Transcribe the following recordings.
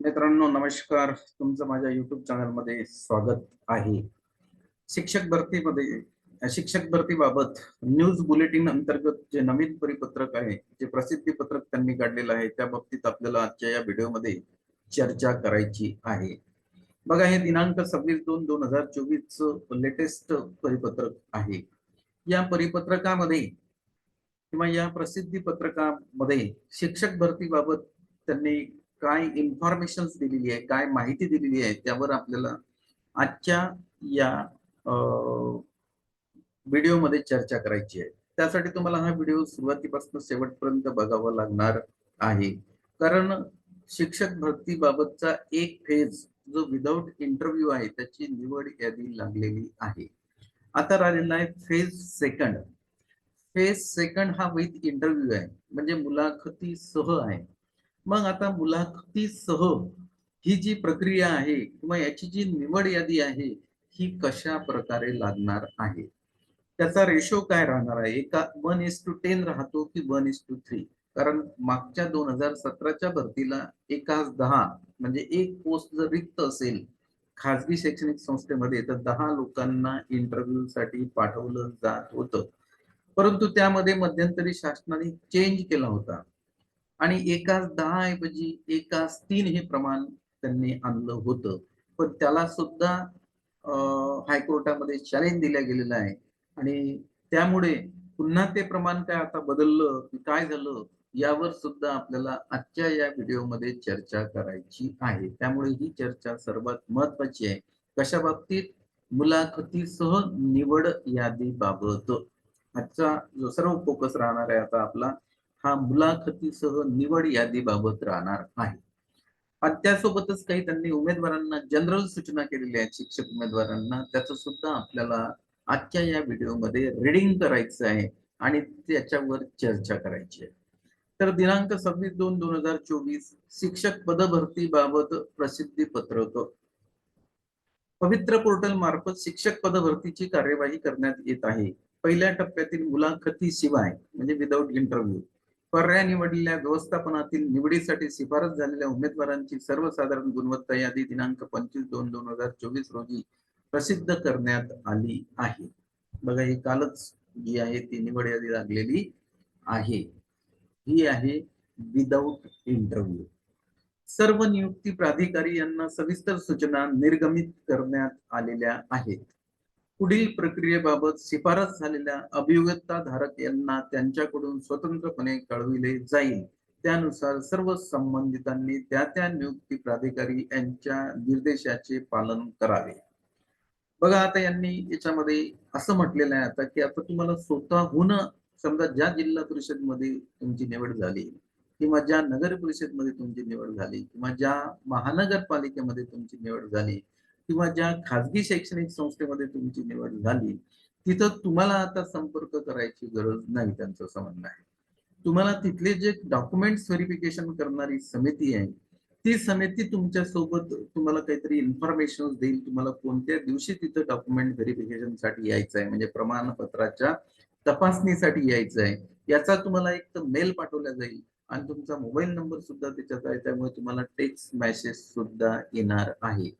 मित्रांनो नमस्कार. तुमचं माझ्या युट्यूब चॅनलमध्ये स्वागत आहे. शिक्षक भरतीमध्ये शिक्षक भरतीबाबत न्यूज बुलेटिन अंतर्गत जे नवीन परिपत्रक आहे जे प्रसिद्धी पत्रक त्यांनी काढलेलं आहे त्या बाबतीत आपल्याला आजच्या या व्हिडिओमध्ये चर्चा करायची आहे. बघा हे दिनांक सव्वीस दोन दोन हजार चोवीस लेटेस्ट परिपत्रक आहे. या परिपत्रकामध्ये किंवा या प्रसिद्धी पत्रकामध्ये शिक्षक भरतीबाबत त्यांनी काय इन्फॉर्मेशन दिलेली आहे काय माहिती दिलेली आहे त्यावर आपल्याला आजच्या या व्हिडिओमध्ये चर्चा करायची आहे. त्यासाठी तुम्हाला हा व्हिडिओ सुरुवातीपासून शेवटपर्यंत बघावा लागणार आहे. कारण शिक्षक भरतीबाबतचा एक फेज जो विदाऊट इंटरव्ह्यू आहे त्याची निवड यादी लागलेली आहे. आता राहिलेला आहे फेज सेकंड फेज सेकंड हा विथ इंटरव्ह्यू आहे. म्हणजे मुलाखती सह आहे. मग आता मुलाखतीसह ही जी प्रक्रिया आहे किंवा याची जी निवड यादी आहे ही कशा प्रकारे लागणार आहे? त्याचा रेशो काय राहणार आहे? एका वन इज टू टेन राहतो की वन इज टू थ्री कारण मागच्या दोन हजार सतराच्या भरतीला एकाच दहा म्हणजे एक पोस्ट जर रिक्त असेल खाजगी शैक्षणिक संस्थेमध्ये तर दहा लोकांना इंटरव्ह्यू साठी पाठवलं जात होतं. परंतु त्यामध्ये मध्यंतरी शासनाने चेंज केला होता. आणि एकाच दहा ऐवजी एकाच तीन हे प्रमाण त्यांनी आणलं होतं. पण त्याला सुद्धा हायकोर्टामध्ये चॅलेंज दिल्या गेलेलं आहे. आणि त्यामुळे पुन्हा ते प्रमाण काय आता बदललं की काय झालं यावर सुद्धा आपल्याला आजच्या या व्हिडिओमध्ये चर्चा करायची आहे. त्यामुळे ही चर्चा सर्वात महत्वाची आहे. कशा बाबतीत? मुलाखतीसह निवड यादी बाबत आजचा जो सर्व फोकस राहणार आहे आता आपला हा मुलाखतीसह निवड यादीबाबत राहणार आहे त्यासोबतच काही त्यांनी उमेदवारांना जनरल सूचना केलेल्या आहेत शिक्षक उमेदवारांना. त्याचं सुद्धा आपल्याला आजच्या या व्हिडिओमध्ये रिडिंग करायचं आहे आणि त्याच्यावर चर्चा करायची आहे. तर दिनांक सव्वीस दोन दोन हजार चोवीस शिक्षक पदभरती बाबत प्रसिद्धी पत्रक. पवित्र पोर्टल मार्फत शिक्षक पदभरतीची कार्यवाही करण्यात येत आहे. पहिल्या टप्प्यातील मुलाखती शिवाय म्हणजे विदाऊट इंटरव्ह्यू पर्याय निवडलेल्या व्यवस्थापनातील निवडीसाठी शिफारस झालेल्या उमेदवारांची सर्वसाधारण गुणवत्ता यादी दिनांक पंचवीस दोन दोन हजार चोवीस रोजी प्रसिद्ध करण्यात आली आहे. बघा ही कालच जी आहे ती निवड यादी लागलेली आहे. ही आहे विदाऊट इंटरव्ह्यू सर्व नियुक्ती प्राधिकारी यांना सविस्तर सूचना निर्गमित करण्यात आलेल्या आहेत. पुढील प्रक्रियेबाबत शिफारस झालेल्या अभियोगता धारक यांना त्यांच्याकडून स्वतंत्रपणे कळविले जाईल. त्यानुसार सर्व संबंधितांनी त्या त्या नियुक्ती प्राधिकारी यांच्या निर्देशाचे पालन करावे. बघा आता यांनी याच्यामध्ये असं म्हटलेलं आहे आता की आता तुम्हाला स्वतःहून समजा ज्या जिल्हा परिषदमध्ये तुमची निवड झाली किंवा ज्या नगर परिषदमध्ये तुमची निवड झाली किंवा ज्या महानगरपालिकेमध्ये तुमची निवड झाली किंवा ज्या खाजगी शैक्षणिक संस्थेमध्ये तुमची निवड झाली तिथं तुम्हाला आता संपर्क करायची गरज नाही त्यांचं असं म्हणणं आहे. तुम्हाला तिथले जे डॉक्युमेंट्स व्हेरिफिकेशन करणारी समिती आहे ती समिती तुमच्यासोबत तुम्हाला काहीतरी इन्फॉर्मेशन देईल तुम्हाला कोणत्या दिवशी तिथं डॉक्युमेंट व्हेरिफिकेशनसाठी यायचं आहे म्हणजे प्रमाणपत्राच्या तपासणीसाठी यायचं आहे याचा तुम्हाला एक तर मेल पाठवला जाईल आणि तुमचा मोबाईल नंबर सुद्धा त्याच्यात आहे त्यामुळे तुम्हाला टेक्स्ट मेसेज सुद्धा येणार आहे.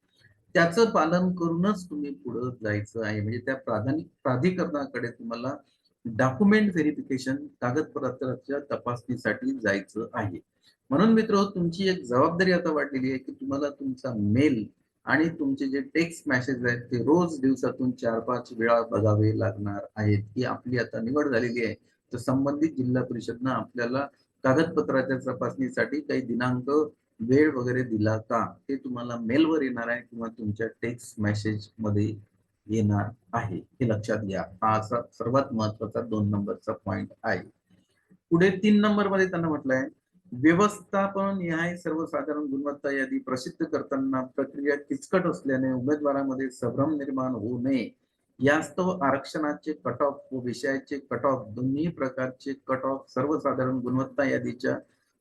त्याचं पालन करूनच तुम्ही पुढे जायचं आहे. म्हणजे त्या प्राधान्य प्राधिकरणाकडे तुम्हाला डॉक्युमेंट व्हेरिफिकेशन कागदपत्राच्या तपासणीसाठी जायचं आहे. म्हणून मित्र तुमची एक जबाबदारी आता वाढलेली आहे की तुम्हाला तुमचा मेल आणि तुमचे जे टेक्स्ट मेसेज आहेत ते रोज दिवसातून चार पाच वेळा बघावे लागणार आहेत की आपली आता निवड झालेली आहे. तर संबंधित जिल्हा परिषदनं आपल्याला कागदपत्राच्या तपासणीसाठी काही दिनांक वेळ वगैरे दिला का ते तुम्हाला मेलवर येणार आहे किंवा तुमच्या टेक्स्ट मेसेजमध्ये येणार आहे हे लक्षात घ्या. हा असा सर्वात महत्त्वाचा दोन नंबरचा पॉइंट आहे. पुढे तीन नंबरमध्ये त्यांना म्हटलंय व्यवस्थापन निहाय सर्वसाधारण गुणवत्ता यादी प्रसिद्ध करताना प्रक्रिया किचकट असल्याने उमेदवारामध्ये संभ्रम निर्माण होऊ नये. यास्तव आरक्षणाचे कट ऑफ व विषयाचे कट ऑफ दोन्ही प्रकारचे कट ऑफ सर्वसाधारण गुणवत्ता यादीच्या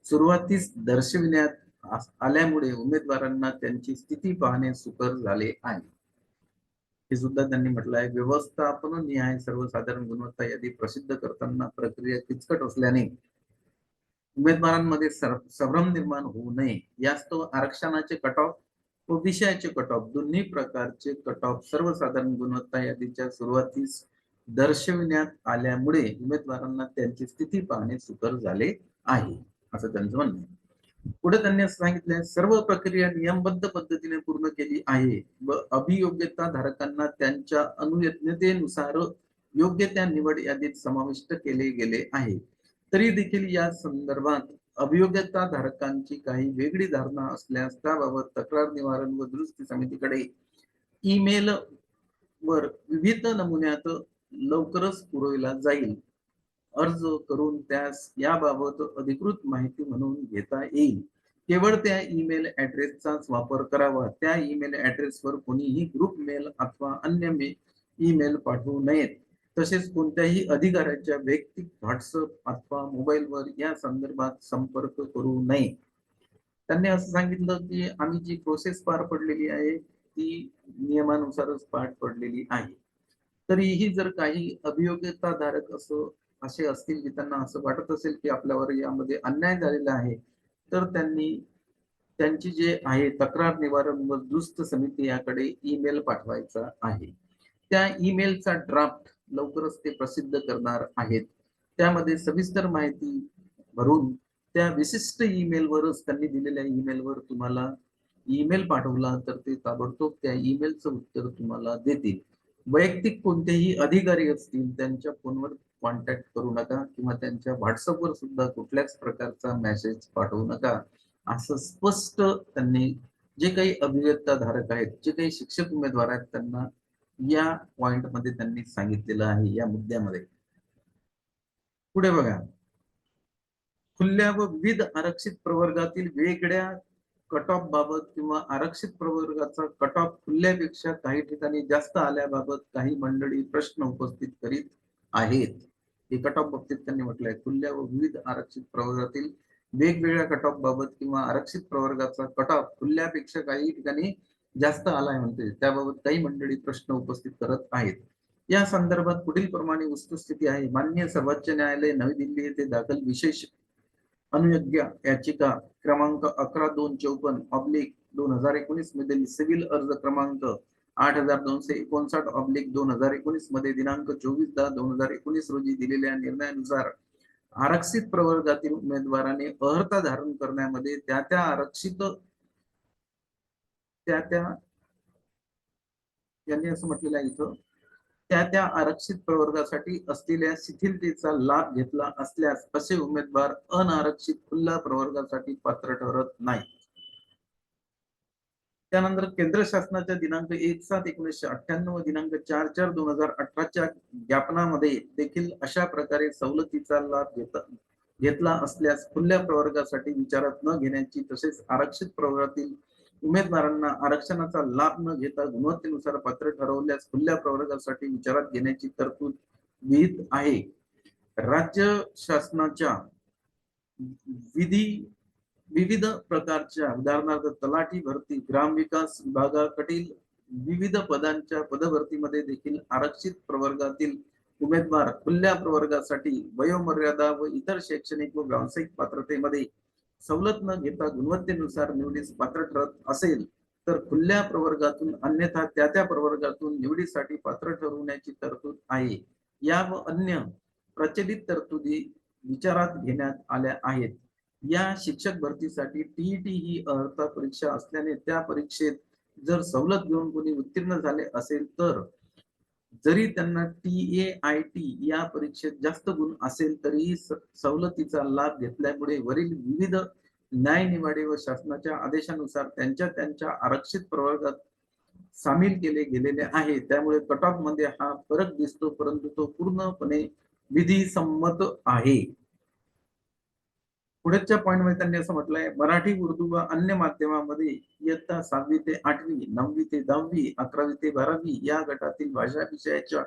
सुरुवातीस दर्शविण्यात आल्यामुळे उमेदवारांना त्यांची स्थिती पाहणे सुकर झाले आहे. हे सुद्धा त्यांनी म्हटलं आहे व्यवस्थापन निहाय सर्वसाधारण गुणवत्ता यादी प्रसिद्ध करताना प्रक्रिया किचकट असल्याने उमेदवारांमध्ये संभ्रम निर्माण होऊ नये. यास्तव आरक्षणाचे कट ऑफ व विषयाचे कट ऑफ दोन्ही प्रकारचे कट ऑफ सर्वसाधारण गुणवत्ता यादीच्या सुरुवातीस दर्शविण्यात आल्यामुळे उमेदवारांना त्यांची स्थिती पाहणे सुकर झाले आहे असं त्यांचं म्हणणं आहे. पुढे त्यांनी सांगितले सर्व प्रक्रिया नियमबद्ध पद्धतीने पूर्ण केली आहे. व अभियोग्यता धारकांना त्यांच्या अनुयज्ञतेनुसार योग्य त्या निवड यादीत समाविष्ट केले गेले आहे. तरी देखील या संदर्भात अभियोग्यता धारकांची काही वेगळी धारणा असल्यास त्याबाबत तक्रार निवारण व दुरुस्ती समितीकडे ईमेल वर विविध नमुन्यात लवकरच पुरविला जाईल. अर्ज करून त्यास याबाबत अधिकृत माहिती म्हणून घेता येईल. केवळ त्या ईमेल ऍड्रेसचाच वापर करावा. त्या ईमेल ऍड्रेसवर कोणीही ग्रुप मेल अथवा अन्य मेल ईमेल पाठवू नयेत. तसेच कोणत्याही अधिकाऱ्याच्या वैयक्तिक व्हॉट्सअप अथवा मोबाईलवर या संदर्भात संपर्क करू नये. त्यांनी असं सांगितलं की आम्ही जी प्रोसेस पार पडलेली आहे ती नियमानुसारच पार पडलेली आहे. तरीही जर काही अभियोग्यता धारक असं असे असतील की त्यांना असं वाटत असेल की आपल्यावर यामध्ये अन्याय झालेला आहे तर त्यांनी त्यांची जे आहे तक्रार निवारण व दुरुस्त समिती याकडे ईमेल पाठवायचा आहे. त्या ईमेलचा ड्राफ्ट लवकरच ते प्रसिद्ध करणार आहेत. त्यामध्ये सविस्तर माहिती भरून त्या विशिष्ट ईमेलवरच त्यांनी दिलेल्या ईमेलवर तुम्हाला ईमेल पाठवला तर ते ताबडतोब त्या ईमेलचं उत्तर तुम्हाला देतील. वैयक्तिक कोणतेही अधिकारी असतील त्यांच्या फोनवर कॉन्टॅक्ट करू नका किंवा त्यांच्या व्हॉट्सअपवर सुद्धा कुठल्याच प्रकारचा मेसेज पाठवू नका. असं स्पष्ट त्यांनी जे काही अभिव्यक्ता धारक आहेत जे काही शिक्षक उमेदवार आहेत त्यांना या पॉइंटमध्ये त्यांनी सांगितलेलं आहे या मुद्द्यामध्ये. पुढे बघा. खुल्या व विविध आरक्षित प्रवर्गातील वेगळ्या कट ऑफ बाबत किंवा आरक्षित प्रवर्गाचा कट ऑफ खुल्यापेक्षा काही ठिकाणी जास्त आल्याबाबत काही मंडळी प्रश्न उपस्थित करीत आहेत. हे कट ऑफ बाबतीत त्यांनी म्हटलंय. तुल्य व विविध आरक्षित प्रवर्गातील वेगवेगळ्या कट ऑफ बाबत किंवा आरक्षित प्रवर्गाचा कट ऑफ तुल्यापेक्षा काही ठिकाणी जास्त आलाय म्हणते त्याबाबत काही मंडळी प्रश्न उपस्थित करत आहेत. या संदर्भात पुढील प्रमाणे वस्तुस्थिती आहे. मान्य सर्वोच्च न्यायालय नवी दिल्ली येथे दाखल विशेष अनुयोग्य याचिका क्रमांक अकरा दोन चौपन्न ऑब्लिक दोन हजार एकोणीस मधील सिव्हिल अर्ज क्रमांक आठ हजार दोनशे एकोणसाठ ऑब्लिक दोन हजार एकोणीसमध्ये दिनांक चोवीस दहा दोन हजार एकोणीस रोजी दिलेल्या निर्णयानुसार आरक्षित प्रवर्गातील उमेदवाराने अर्हता धारण करण्यामध्ये त्या त्या आरक्षित त्या त्या यांनी असं म्हटलेलं आहे इथं त्या त्या आरक्षित प्रवर्गासाठी असलेल्या शिथिलतेचा लाभ घेतला असल्यास असे उमेदवार अनारक्षित खुल्ला प्रवर्गासाठी पात्र ठरत नाही त्यानंतर केंद्र शासनाच्या दिनांक एक सात एकोणीसशे अठ्ठ्याण्णव दिनांक चार चार दोन हजार अठराच्या ज्ञापनामध्ये देखील अशा प्रकारे सवलतीचा लाभ घेता घेतला असल्यास खुल्या प्रवर्गासाठी विचारात न घेण्याची तसेच आरक्षित प्रवर्गातील उमेदवारांना आरक्षणाचा लाभ न घेता गुणवत्तेनुसार पात्र ठरवल्यास खुल्या प्रवर्गासाठी विचारात घेण्याची तरतूद विहित आहे. राज्य शासनाच्या विधी विविध प्रकारच्या उदाहरणार्थ तलाठी भरती ग्रामविकास विभागाकडील विविध पदांच्या पदभरतीमध्ये देखील आरक्षित प्रवर्गातील उमेदवार खुल्या प्रवर्गासाठी वयोमर्यादा व इतर शैक्षणिक व व्यावसायिक पात्रतेमध्ये सवलत न घेता गुणवत्तेनुसार निवडीस पात्र ठरत असेल तर खुल्या प्रवर्गातून अन्यथा त्या त्या प्रवर्गातून निवडीसाठी पात्र ठरवण्याची तरतूद आहे. या व अन्य प्रचलित तरतुदी विचारात घेण्यात आल्या आहेत. या शिक्षक भरतीसाठी टीईटी ही अर्हता परीक्षा असल्याने त्या परीक्षेत जर सवलत घेऊन कोणी उत्तीर्ण झाले असेल तर जरी त्यांना टी ए आय टी या परीक्षेत जास्त गुण असेल तरीही सवलतीचा लाभ घेतल्यामुळे वरील विविध न्यायनिवाडे व शासनाच्या आदेशानुसार त्यांच्या त्यांच्या आरक्षित प्रवर्गात सामील केले गेलेले आहे. त्यामुळे कट ऑफमध्ये हा फरक दिसतो परंतु तो पूर्णपणे विधिसंमत आहे. पुढच्या पॉईंटमध्ये त्यांनी असं म्हटलंय मराठी उर्दू व अन्य माध्यमामध्ये इयत्ता सहावी ते आठवी नववी ते दहावी अकरावी ते बारावी या गटातील भाषा विषयाच्या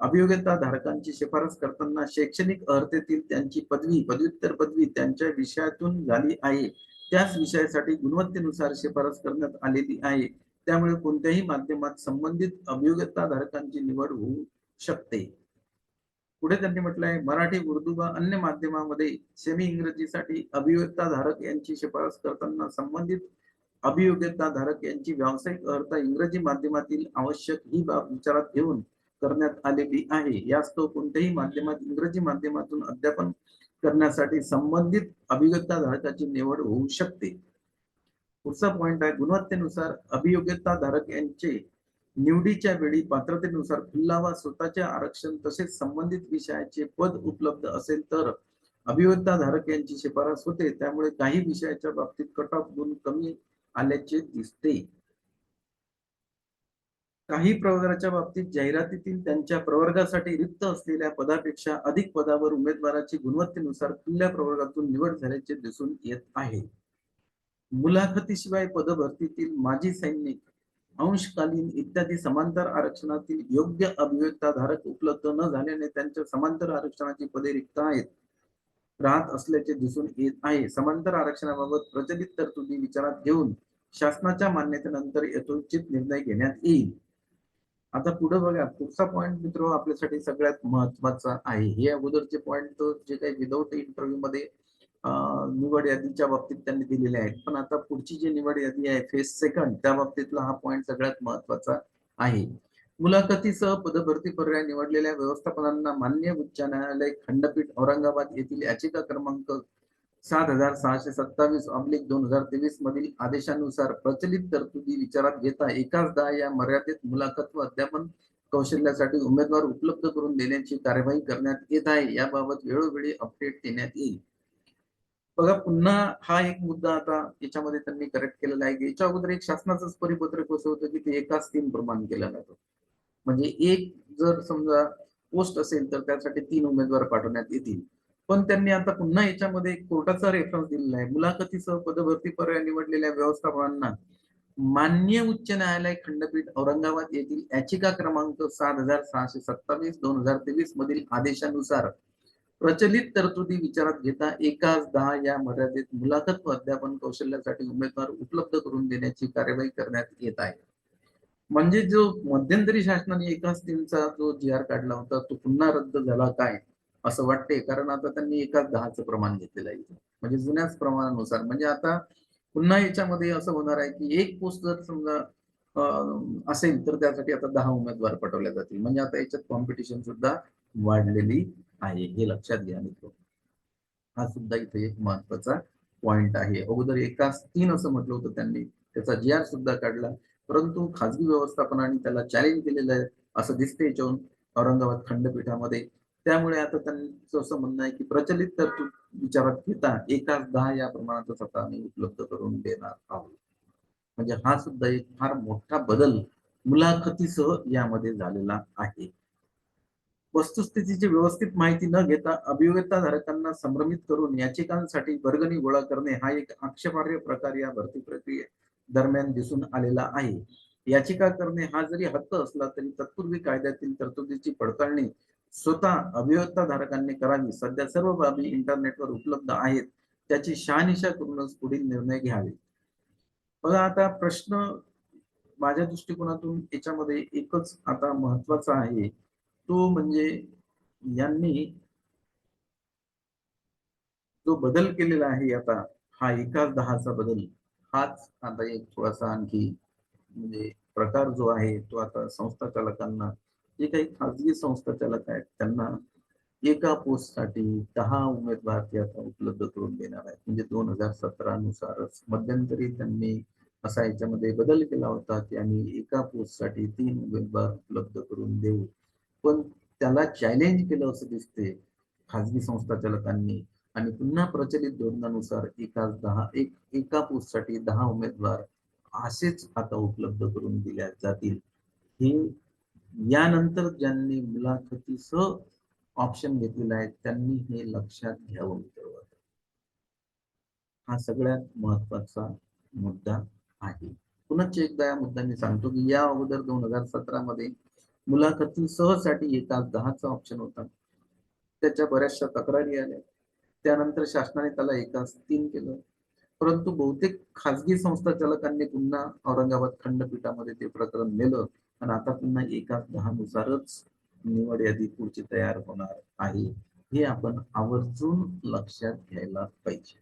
अभियोग्यता धारकांची शिफारस करताना शैक्षणिक अर्हतेतील त्यांची पदवी पदव्युत्तर पदवी त्यांच्या विषयातून झाली आहे. त्याच विषयासाठी गुणवत्तेनुसार शिफारस करण्यात आलेली आहे. त्यामुळे कोणत्याही माध्यमात संबंधित अभियोग्यता धारकांची निवड होऊ शकते. पुढे त्यांनी म्हटलं आहे मराठी उर्दू व अन्य माध्यमामध्ये सेमी इंग्रजीसाठी अभियोक्ता धारक यांची शिफारस करताना संबंधित अभियोग्यता धारक यांची व्यावसायिक अर्थ इंग्रजी माध्यमातील आवश्यक ही बाब विचारात घेऊन करण्यात आलेली आहे. यास्तव कोणत्याही माध्यमात इंग्रजी माध्यमातून अध्यापन करण्यासाठी संबंधित अभियोग्यता धारकाची निवड होऊ शकते. पुढचा पॉइंट आहे गुणवत्तेनुसार अभियोग्यता धारक यांचे निवडीच्या वेळी पात्रतेनुसार खुल्लावा स्वतःचे आरक्षण तसेच संबंधित विषयाचे पद उपलब्ध असेल तर अभियोग्यता धारक यांची शिफारस होते. त्यामुळे काही विषयाच्या बाबतीत कट ऑफ गुण कमी आल्याचे दिसते. काही प्रवर्गाच्या बाबतीत जाहिरातीतील त्यांच्या प्रवर्गासाठी रिक्त असलेल्या पदापेक्षा अधिक पदावर उमेदवाराची गुणवत्तेनुसार खुल्या प्रवर्गातून निवड झाल्याचे दिसून येत आहे. मुलाखतीशिवाय पदभरतीतील माजी सैनिक अंशकालीन इत्यादी समांतर आरक्षणातील योग्य अभिव्यक्ताधारक उपलब्ध न झाल्याने त्यांच्या समांतर आरक्षणाची पदे रिक्त आहेत. राहत असल्याचे दिसून येत आहे. समांतर आरक्षणाबाबत प्रचलित तरतुदी विचारात घेऊन शासनाच्या मान्यतेनंतर यथोचित निर्णय घेण्यात येईल. आता पुढे बघा. पुढचा पॉइंट मित्र आपल्यासाठी सगळ्यात महत्त्वाचा आहे. हे अगोदरचे पॉइंट जे काही विदाऊट इंटरव्ह्यू मध्ये निवड यादीच्या बाबतीत त्यांनी दिलेले आहेत. पण आता पुढची जी निवड यादी आहे फेस सेकंड त्या बाबतीतला हा पॉईंट सगळ्यात महत्त्वाचा आहे. मुलाखतीसह पदभरती पर्याय निवडलेल्या व्यवस्थापनांना मान्य उच्च न्यायालय खंडपीठ औरंगाबाद येथील याचिका क्रमांक सात हजार सहाशे सत्तावीस ऑब्लिक दोन हजार तेवीस मधील आदेशानुसार प्रचलित तरतुदी विचारात घेता एकाच दहा या मर्यादेत मुलाखत व अध्यापन कौशल्यासाठी उमेदवार उपलब्ध करून देण्याची कार्यवाही करण्यात येत आहे. याबाबत वेळोवेळी अपडेट देण्यात येईल. बघा पुन्हा हा एक मुद्दा आता याच्यामध्ये त्यांनी करेक्ट केलेला आहे की याच्या अगोदर एक शासनाचंच परिपत्रक असं होतं की ते एकाच तीन प्रमाण केलं जातं. म्हणजे एक जर समजा पोस्ट असेल तर त्यासाठी तीन उमेदवार पाठवण्यात येतील. पण त्यांनी आता पुन्हा याच्यामध्ये कोर्टाचा रेफरन्स दिलेला आहे. मुलाखतीसह पदभरती पर्याय निवडलेल्या व्यवस्थापनांना मान्य उच्च न्यायालय खंडपीठ औरंगाबाद येथील याचिका क्रमांक सात हजार सहाशे सत्तावीस दोन हजार तेवीस मधील आदेशानुसार प्रचलित तरतुदी विचारात घेता एकाच दहा या मर्यादेत मुलाखत व अध्यापन कौशल्यासाठी उमेदवार उपलब्ध करून देण्याची कार्यवाही करण्यात येत आहे. म्हणजे जो मध्यंतरी शासनाने एकाच तीनचा जो जी आर काढला होता तो पुन्हा रद्द झाला काय? असं वाटते कारण आता त्यांनी एकाच दहाचं प्रमाण घेतलेलं आहे. म्हणजे जुन्याच प्रमाणानुसार. म्हणजे आता पुन्हा याच्यामध्ये असं होणार आहे की एक पोस्ट जर समजा असेल तर त्यासाठी आता दहा उमेदवार पाठवल्या जातील. म्हणजे आता याच्यात कॉम्पिटिशन सुद्धा वाढलेली आहे हे लक्षात घ्या मित्र. हा सुद्धा इथे एक महत्त्वाचा पॉइंट आहे. अगोदर एकाच तीन असं म्हटलं होतं त्यांनी. त्याचा जी आर सुद्धा काढला. परंतु खाजगी व्यवस्थापनाने त्याला चॅलेंज केलेलं आहे असं दिसते याच्यावरून औरंगाबाद खंडपीठामध्ये. त्यामुळे आता त्यांचं असं म्हणणं आहे की प्रचलित तरतूद विचारात घेता एकाच दहा या प्रमाणातच आता आम्ही उपलब्ध करून देणार आहोत. म्हणजे हा सुद्धा एक फार मोठा बदल मुलाखतीसह यामध्ये झालेला आहे. वस्तुस्थितीची व्यवस्थित माहिती न घेता अभियोग्यता धारकांना संभ्रमित करून याचिकांसाठी वर्गणी गोळा करणे हा एक आक्षेपार्ह प्रकार या भरती प्रक्रिये दरम्यान दिसून आलेला आहे. याचिका करणे हा जरी हक्क असला तरी तत्पूर्वी कायद्यातील तरतुदीची पडताळणी स्वतः अभियोक्ता धारकांनी करावी. सध्या सर्व बाबी इंटरनेटवर उपलब्ध आहेत. त्याची शहानिशा करूनच पुढील निर्णय घ्यावे. बघा आता प्रश्न माझ्या दृष्टिकोनातून याच्यामध्ये एकच आता महत्त्वाचा आहे. तो म्हणजे यांनी जो बदल केलेला आहे आता हा एकाच दहाचा बदल. हाच आता एक थोडासा आणखी म्हणजे प्रकार जो आहे तो आता संस्था चालकांना जे काही खाजगी संस्था चालक आहेत त्यांना एका पोस्टसाठी दहा उमेदवार ते आता उपलब्ध करून देणार आहेत. म्हणजे दोन हजार सतरा नुसारच मध्यंतरी त्यांनी असा याच्यामध्ये बदल केला होता की आम्ही एका पोस्टसाठी तीन उमेदवार उपलब्ध करून देऊ. पण त्याला चॅलेंज केलं असं दिसते खाजगी संस्था चालकांनी आणि पुन्हा प्रचलित धोरणानुसार एकाच दहा एक एका पोस्टसाठी दहा उमेदवार असेच आता उपलब्ध करून दिल्या जातील. हे यानंतर ज्यांनी मुलाखतीसह ऑप्शन घेतलेला आहे त्यांनी हे लक्षात घ्यावं मित्र हा सगळ्यात महत्त्वाचा मुद्दा आहे. पुन्हा एकदा या मुद्दा मी सांगतो की या अगोदर दोन हजार सतरा मध्ये मुलाखती सहसाठी एकाच दहाचा ऑप्शन होता. त्याच्या बऱ्याचशा तक्रारी आल्या. त्यानंतर शासनाने त्याला एकाच तीन केलं. परंतु बहुतेक खाजगी संस्था चालकांनी पुन्हा औरंगाबाद खंडपीठामध्ये ते प्रकरण नेलं आणि आता पुन्हा एकाच दहा नुसारच निवड यादी पुढची तयार होणार आहे. हे आपण आवर्जून लक्षात घ्यायला पाहिजे.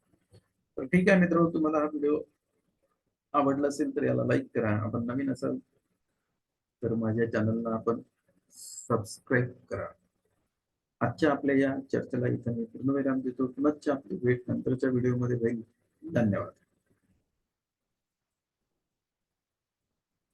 तर ठीक आहे मित्र तुम्हाला हा व्हिडिओ आवडला असेल तर याला लाईक करा. आपण नवीन असाल तर माझ्या चॅनलला आपण सबस्क्राईब करा. आजच्या आपल्या या चर्चेला इथं मी पूर्णविराम देतो. पुनश्च आपली भेट नंतरच्या व्हिडिओमध्ये होईल. धन्यवाद.